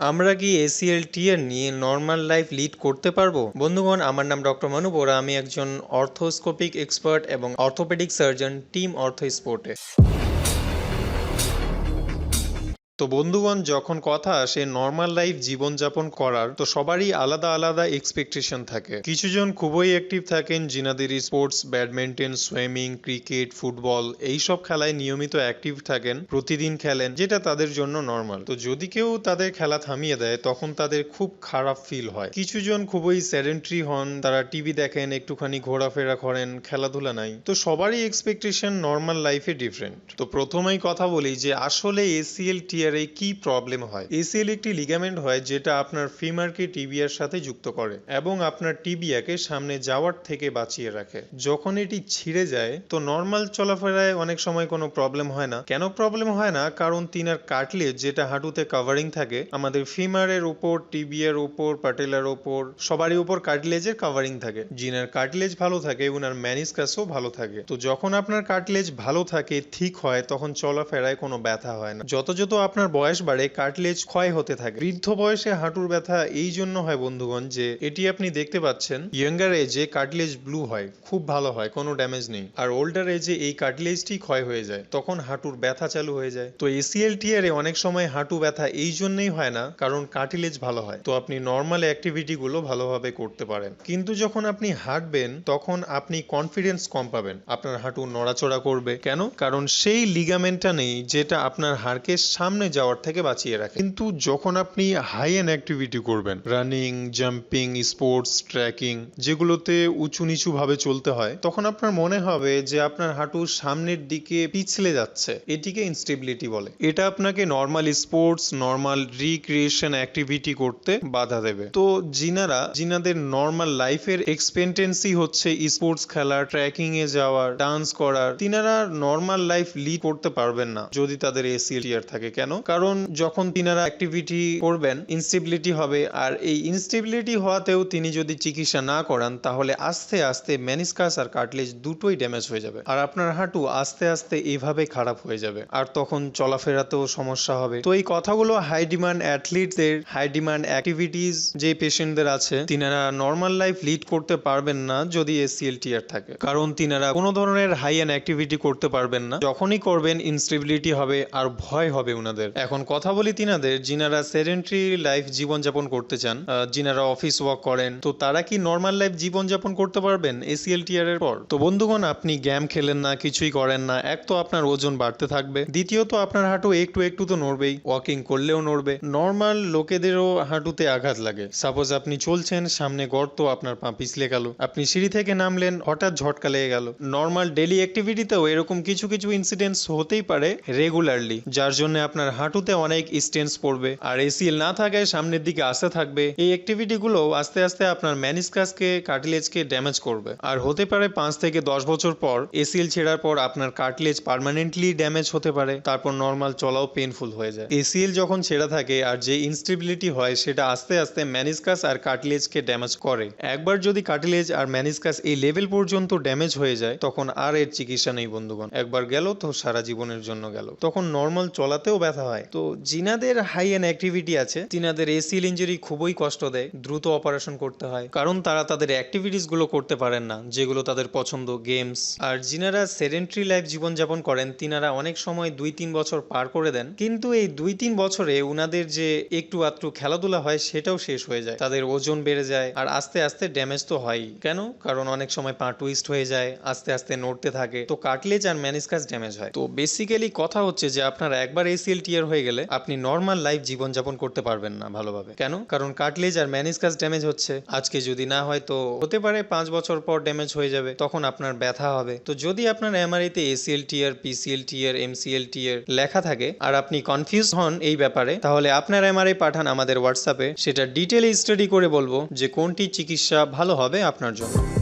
আমরা কি এসিএল টিয়ার নিয়ে নর্মাল লাইফ লিড করতে পারব? বন্ধুগণ, আমার নাম ডক্টর মানু বোরা। আমি একজন অর্থোস্কোপিক এক্সপার্ট এবং অর্থোপেডিক সার্জন টিম অর্থো স্পোর্টে তো বন্ধুগণ, যখন কথা আসে নর্মাল লাইফ জীবনযাপন করার, তো সবারই আলাদা আলাদা এক্সপেকটেশন থাকে। কিছুজন খুবই অ্যাক্টিভ থাকেন, জিনাদের sports badminton swimming cricket football এই সব খেলায় নিয়মিত অ্যাক্টিভ থাকেন, প্রতিদিন খেলেন, যেটা তাদের জন্য নর্মাল তো যদি কেউ তাদের খেলা থামিয়ে দেয়, তখন তাদের খুব খারাপ ফিল হয়। কিছুজন খুবই সেডেন্টারি হন, তারা টিভি দেখেন, একটুখানি ঘোরাফেরা করেন, খেলাধুলা নাই। তো সবারই এক্সপেকটেশন নর্মাল লাইফে ডিফারেন্ট তো প্রথমেই কথা বলি যে, আসলে এসিএল টিয়ারে কি প্রবলেম হয়? এসিএল একটি লিগামেন্ট হয় যেটা আপনার ফিমারকে টিবিয়ার সাথে যুক্ত করে এবং আপনার টিবিয়াকে সামনে যাওয়ার থেকে বাঁচিয়ে রাখে। যখন এটি ছিঁড়ে যায়, তো নর্মাল চলাফেরায় অনেক সময় কোনো প্রবলেম হয় না। কেন প্রবলেম হয় না? কারণ তিনার কাটলেজ যেটা হাঁটুতে কাভারিং থাকে, আমাদের ফিমারের উপর টিবিয়ার উপর পাটেলার উপর, সবারই উপর কার্টিলেজের কাভারিং থাকে। জিনার কার্টিলেজ ভালো থাকে, উনার ম্যানিস ম্যানিসকাসও ভালো থাকে। তো যখন আপনার কার্টিলেজ ভালো থাকে, ঠিক হয়, তখন চলাফেরায় কোনো ব্যথা হয় না। যত যত আপনার বয়স বাড়ে কার্টিলেজ ক্ষয় হতে থাকে। বৃদ্ধ বয়সে হাঁটুর ব্যথা এই জন্য হয় বন্ধুগণ যে, এটি আপনি দেখতে পাচ্ছেন ইয়াঙ্গার এজে কার্টিলেজ ব্লু হয়, খুব ভালো হয়, কোনো ড্যামেজ নেই। আর ওল্ডার এজে এই কার্টিলেজটি ক্ষয় হয়ে যায়, তখন হাঁটুর ব্যথা চালু হয়ে যায়। তো এসিএল টিয়ারে অনেক সময় হাঁটু ব্যথা এই জন্যই হয় না, কারণ কার্টিলেজ ভালো হয়। তো আপনি নর্মাল অ্যাক্টিভিটি গুলো ভালোভাবে করতে পারেন। কিন্তু যখন আপনি হাঁটবেন, তখন আপনি কনফিডেন্স কম পাবেন। আপনার হাঁটু নড়াচড়া করবে। কেন? কারণ সেই লিগামেন্টটা নেই, যেটা আপনার হাড়কে সামনে যাওয়ার থেকে বাঁচিয়ে রাখে। কিন্তু যখন আপনি হাই এন্ড অ্যাক্টিভিটি করবেন রানিং জাম্পিং স্পোর্টস ট্রেকিং যেগুলোতে উঁচু নিচু ভাবে চলতে হয়, তখন আপনার মনে হবে যে আপনার হাঁটু সামনের দিকে পিছলে যাচ্ছে। এটিকে ইনস্টেবিলিটি বলে। এটা আপনাকে normal sports normal recreation activity করতে বাধা দেবে। তো জিনারা, জিনাদের নর্মাল লাইফের এক্সপেন্টেন্সি হচ্ছে স্পোর্টস খেলা ট্রেকিং এ যাওয়ার ডান্স করার। তিনারা নর্মাল লাইফ লিড করতে পারবেন না, যদি তাদের টিয়ার থাকে। কেন? কারণ যখন তিনারা অ্যাক্টিভিটি করবেন ইনস্টেবিলিটি হবে। আর এই ইনস্টেবিলিটি হওয়াতেও তিনি যদি চিকিৎসা না করান, তাহলে আস্তে আস্তে ম্যানিসকাস আর কার্টিলেজ দুটোই ড্যামেজ হয়ে যাবে। আর আপনার হাঁটু আস্তে আস্তে এইভাবে খারাপ হয়ে যাবে। আর তখন চলাফেরাতেও সমস্যা হবে। তো এই কথাগুলো হাই ডিমান্ড অ্যাথলিটদের হাই ডিমান্ড অ্যাক্টিভিটিস যে পেশেন্টদের আছে, তিনারা নর্মাল লাইফ লিড করতে পারবেন না যদি এসিএল টিয়ার থাকে। কারণ তিনারা কোনো ধরনের হাই অ্যান্ড অ্যাক্টিভিটি করতে পারবেন না। যখনই করবেন ইনস্টেবিলিটি হবে আর ভয় হবে উনাদের এখন কথা বলি তিনাদের, যিনারা সেডেন্টারি লাইফ জীবনযাপন করতে চান যিনারা অফিস ওয়ার্ক করেন, তো তারা কি নর্মাল লাইফ জীবনযাপন করতে পারবেন এসিএল টিয়ার এর পর? তো বন্ধুগণ, আপনি গেম খেলেন না, কিছুই করেন না, এক তো আপনার ওজন বাড়তে থাকবে, দ্বিতীয়ত আপনার হাঁটু একটু একটু তো নড়বেই ওয়াকিং করলেও নড়বে নর্মাল লোকেদেরও হাঁটুতে আঘাত লাগে। সাপোজ আপনি চলছেন, সামনে গর্ত, আপনার পা পিছলে গেল, আপনি সিঁড়ি থেকে নামলেন, হঠাৎ ঝটকা লেগে গেল নর্মাল ডেলি অ্যাক্টিভিটিতেও এরকম কিছু কিছু ইনসিডেন্টস হতেই পারে রেগুলারলি যার জন্য আপনার হাঁটুতে অনেক স্টেন্স পড়বে। আর এসিএল না থাকায় সামনের দিকে আসতে থাকবে। এই অ্যাক্টিভিটি গুলো আস্তে আস্তে আপনার ম্যানিসকাসকে কার্টিলেজকে ড্যামেজ করবে। আর হতে পারে পাঁচ থেকে দশ বছর পর এসিএল ছেঁড়ার পর আপনার কার্টিলেজ পার্মানেন্টলি ড্যামেজ হতে পারে। তারপর নর্মাল চলাও পেইনফুল হয়ে যায়। এসিএল যখন ছেঁড়া থাকে আর যে ইনস্টেবিলিটি হয়, সেটা আস্তে আস্তে ম্যানিসকাস আর কার্টিলেজকে ড্যামেজ করে। একবার যদি কার্টিলেজ আর ম্যানিসকাস এই লেভেল পর্যন্ত ড্যামেজ হয়ে যায়, তখন আর এর চিকিৎসা নেই বন্ধুগণ। একবার গেল তো সারা জীবনের জন্য গেল। তখন নর্মাল চলাতেও ব্যথা হয়। তো জিনাদের হাই এন্ড অ্যাক্টিভিটি আছে। তিনাদের এসিএল ইঞ্জুরি খুবই কষ্ট দেয়, দ্রুত অপারেশন করতে হয়। কারণ তারা তাদের অ্যাক্টিভিটিসগুলো করতে পারেন না, যেগুলো তাদের পছন্দ গেমস আর যিনারা সেডেন্ট্রি লাইফ জীবনযাপন করেন, তিনারা অনেক সময় দুই তিন বছর পার করে দেন। কিন্তু এই দুই তিন বছরে উনাদের যে একটু আধটু খেলাধুলা হয়, সেটাও শেষ হয়ে যায়। তাদের ওজন বেড়ে যায়, আর আস্তে আস্তে ড্যামেজ তো হয়ই। কেন? কারণ অনেক সময় পা টুইস্ট হয়ে যায়, আস্তে আস্তে নড়তে থাকে। তো কাটলেজ আর ম্যানিসকাস ড্যামেজ হয়। তো বেসিক্যালি কথা হচ্ছে যে, আপনার একবার এসিএল টিয়ার হয়ে গেলে আপনি নর্মাল লাইফ জীবনযাপন করতে পারবেন না ভালোভাবে। কেন? কারণ কাটলেজ আর ম্যানিসকাস ড্যামেজ হচ্ছে। আজকে যদি না হয় তো হতে পারে পাঁচ বছর পর ড্যামেজ হয়ে যাবে, তখন আপনার ব্যথা হবে। তো যদি আপনার এমআরআইতে ACL tear PCL tear MCL tear লেখা থাকে আর আপনি কনফিউজ হন এই ব্যাপারে, তাহলে আপনার এমআরআই পাঠান আমাদের হোয়াটসঅ্যাপে সেটা ডিটেলে স্টাডি করে বলব যে কোনটি চিকিৎসা ভালো হবে আপনার জন্য।